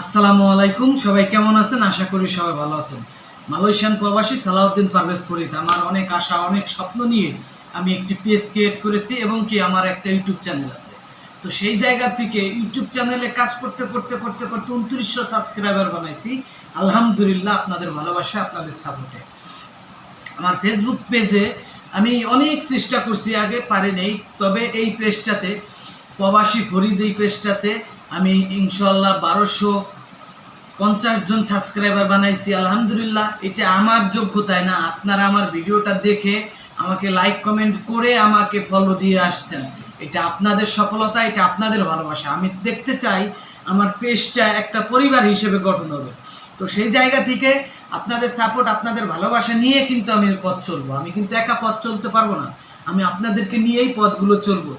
আসসালামু আলাইকুম। সবাই কেমন আছেন? আশা করি সবাই ভালো আছেন। মালয়েশিয়ান প্রবাসী সালাউদ্দিন পারভেজ ফরিদ, আমার অনেক আশা, অনেক স্বপ্ন নিয়ে আমি একটি পেজ ক্রিয়েট করেছি এবং কি আমার একটা ইউটিউব চ্যানেল আছে। তো সেই জায়গা থেকে ইউটিউব চ্যানেলে কাজ করতে করতে করতে করতে উনত্রিশশো সাবস্ক্রাইবার বানাইছি। আলহামদুলিল্লাহ আপনাদের ভালোবাসা, আপনাদের সাপোর্টে আমার ফেসবুক পেজে আমি অনেক চেষ্টা করছি, আগে পারি নেই, তবে এই পেজটাতে প্রবাসী ফরিদ এই পেজটাতে আমি ইনশাল্লাহ বারোশো পঞ্চাশ জন সাবস্ক্রাইবার বানাইছি, আলহামদুলিল্লাহ। এটা আমার যোগ্যতায় না, আপনারা আমার ভিডিওটা দেখে আমাকে লাইক কমেন্ট করে আমাকে ফলো দিয়ে আসছেন। এটা আপনাদের সফলতা, এটা আপনাদের ভালোবাসা। আমি দেখতে চাই আমার পেজটা একটা পরিবার হিসেবে গঠন হবে। তো সেই জায়গা থেকে আপনাদের সাপোর্ট আপনাদের ভালোবাসা নিয়ে কিন্তু আমি পথ চলবো। আমি কিন্তু একা পথ চলতে পারব না। আমি আপনাদেরকে নিয়েই পথগুলো চলবো।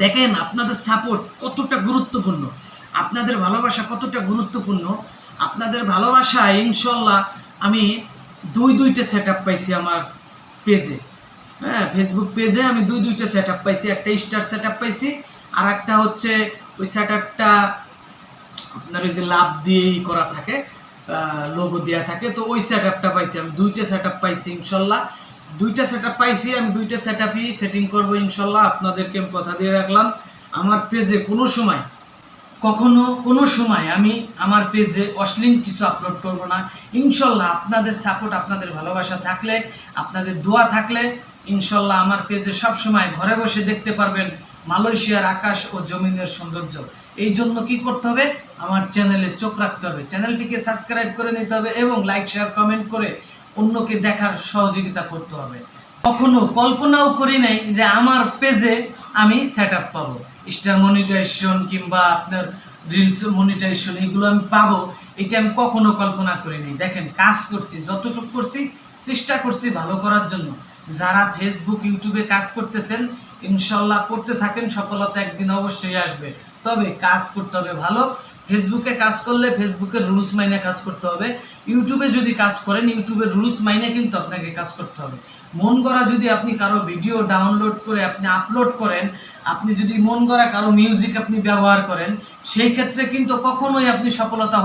দেখেন আপনাদের সাপোর্ট কতটা গুরুত্বপূর্ণ, আপনাদের ভালোবাসা কতটা গুরুত্বপূর্ণ, আপনাদের ভালোবাসা ইনশাল্লাহ আমি দুই দুইটা সেট পাইছি আমার পেজে হ্যাঁ ফেসবুক পেজে আমি দুই দুইটা সেট পাইছি, একটা স্টার সেট পাইছি, আর একটা হচ্ছে ওই সেট আপটা আপনার ওই যে লাভ দিয়েই করা থাকে লোগো দেওয়া থাকে, তো ওই সেট আপটা পাইছি আমি, দুইটা সেট আপ পাইছি ইনশাল্লাহ। দুইটা সেট পাইছি, আমি দুইটা সেট সেটিং করব ইনশাল্লাহ। আপনাদেরকে আমি কথা দিয়ে রাখলাম। আমার পেজে কোনো সময়, কখনো কোনো সময় আমি আমার পেজে অশ্লীল কিছু আপলোড করব না। ইনশাল্লাহ আপনাদের সাপোর্ট আপনাদের ভালোবাসা থাকলে, আপনাদের দোয়া থাকলে, ইনশাল্লাহ আমার পেজে সব সময় ঘরে বসে দেখতে পারবেন মালয়েশিয়ার আকাশ ও জমিনের সৌন্দর্য। এই জন্য কি করতে হবে? আমার চ্যানেলে চোখ রাখতে হবে। চ্যানেলটিকে সাবস্ক্রাইব করে নিতে হবে এবং লাইক শেয়ার কমেন্ট করে অন্যকে দেখার সহযোগিতা করতে হবে। কখনো কল্পনাও করি নাই যে আমার পেজে আমি সেট আপ পাবো। স্টার মনিটাইজেশন কিংবা আপনার রিলস মনিটাইজেশন এগুলো আমি পাবো, এটা আমি কখনো কল্পনা করিনি দেখেন, কাজ করছি, যতটুকু করছি, চেষ্টা করছি ভালো করার জন্য। যারা ফেসবুক ইউটিউবে কাজ করতেছেন, ইনশাল্লাহ করতে থাকেন, সফলতা একদিন অবশ্যই আসবে। তবে কাজ করতে হবে ভালো ফেসবুকে কাজ করলে ফেসবুকের রুলস মাইনে কাজ করতে হবে। ইউটিউবে যদি কাজ করেন, ইউটিউবের রুলস মাইনে কিন্তু আপনাকে কাজ করতে হবে। মন গড়া যদি আপনি কারও ভিডিও ডাউনলোড করে আপনি আপলোড করেন, আপনি যদি মন গড়া কারও মিউজিক আপনি ব্যবহার করেন, সেই ক্ষেত্রে কিন্তু কখনোই আপনি সফলতা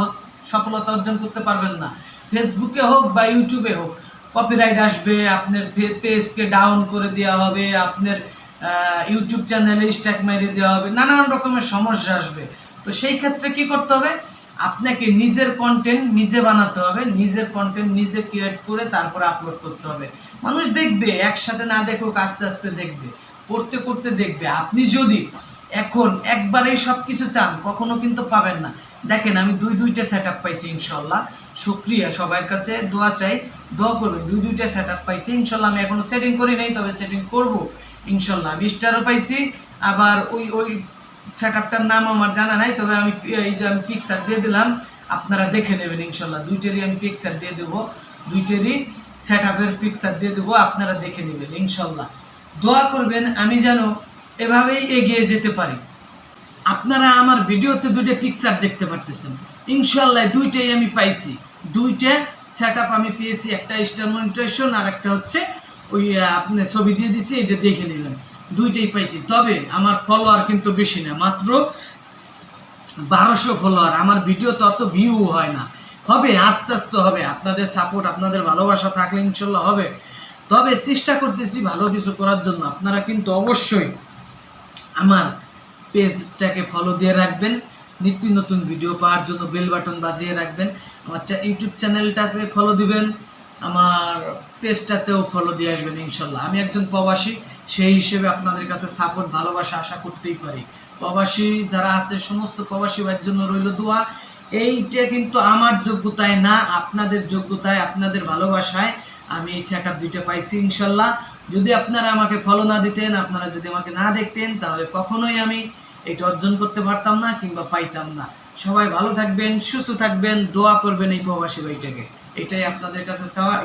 সফলতা অর্জন করতে পারবেন না। ফেসবুকে হোক বা ইউটিউবে হোক কপিরাইট আসবে, আপনার পেজকে ডাউন করে দেওয়া হবে, আপনার ইউটিউব চ্যানেলে স্ট্যাক মেরে দেওয়া হবে, নানান রকমের সমস্যা আসবে। তো সেই ক্ষেত্রে কি করতে হবে? আপনাকে নিজের কন্টেন্ট নিজে বানাতে হবে, নিজের কন্টেন্ট নিজে ক্রিয়েট করে তারপরে আপলোড করতে হবে। মানুষ দেখবে, একসাথে না দেখুক, আস্তে আস্তে দেখবে, করতে করতে দেখবে। আপনি যদি এখন একবারেই সব কিছু চান, কখনো কিন্তু পাবেন না। দেখেন, আমি দুই দুইটা সেট আপ পাইছি ইনশাল্লাহ। শুক্রিয়া সবার কাছে, দোয়া চাই, দোয়া করবেন, দুই দুইটা সেট আপ পাইছি। ইনশাল্লাহ আমি এখনও সেটিং করি নাই, তবে সেটিং করব। ইনশাল্লাহ, বিশটারও পাইছি। আবার ওই ওই সেট আপটার নাম আমার জানা নাই, তবে আমি এই যে আমি পিকচার দিয়ে দিলাম, আপনারা দেখে নেবেন ইনশাল্লাহ। দুইটারই আমি পিকচার দিয়ে দেবো, দুইটারই সেট আপের পিকচার দিয়ে দেবো, আপনারা দেখে নেবেন ইনশাল্লাহ। দোয়া করবেন, আমি যেন এভাবেই এগিয়ে যেতে পারি। আপনারা আমার ভিডিওতে দুইটা পিকচার দেখতে পারতেছেন। ইনশাল্লাহ দুইটাই আমি পাইছি। দুইটা সেট আমি পেয়েছি, একটা স্টার মনিটাইজেশন আর একটা হচ্ছে ওই আপনি ছবি দিয়ে দিছি, এটা দেখে নিলেন। দুইটাই পাইছি। তবে আমার ফলোয়ার কিন্তু বেশি না, মাত্র বারোশো ফলোয়ার আমার ভিডিও তো অত ভিউ হয় না। হবে, আস্তে আস্তে হবে। আপনাদের সাপোর্ট আপনাদের ভালোবাসা থাকলে ইনশাল্লাহ হবে। তবে চেষ্টা করতেছি ভালো কিছু করার জন্য। আপনারা কিন্তু অবশ্যই আমার পেজটাকে ফলো দিয়ে রাখবেন। নিত্য নতুন ভিডিও পাওয়ার জন্য বেল বাটন বাজিয়ে রাখবেন। আমার ইউটিউব চ্যানেলটাতে ফলো দিবেন। আমার পেজটাতেও ফলো দিয়ে আসবেন ইনশাল্লাহ। আমি একজন প্রবাসী। সেই হিসেবে আপনাদের কাছে সাপোর্ট ভালোবাসা আশা করতেই পারি। প্রবাসী যারা আছে, সমস্ত প্রবাসী ভাইয়ের জন্য রইল দোয়া। এইটা কিন্তু আমার যোগ্যতায় না, আপনাদের যোগ্যতায়, আপনাদের ভালোবাসায় আমি এই সেট দুইটা পাইছি, ইনশাল্লাহ। যদি আপনারা আমাকে ফলো না দিতেন, আপনারা যদি আমাকে না দেখতেন, তাহলে কখনোই আমি এটা অর্জন করতে পারতাম না কিংবা পাইতাম না। সবাই ভালো থাকবেন, সুস্থ থাকবেন, দোয়া করবেন এই প্রবাসী ভাইটাকে। এটাই আপনাদের কাছে চাওয়া।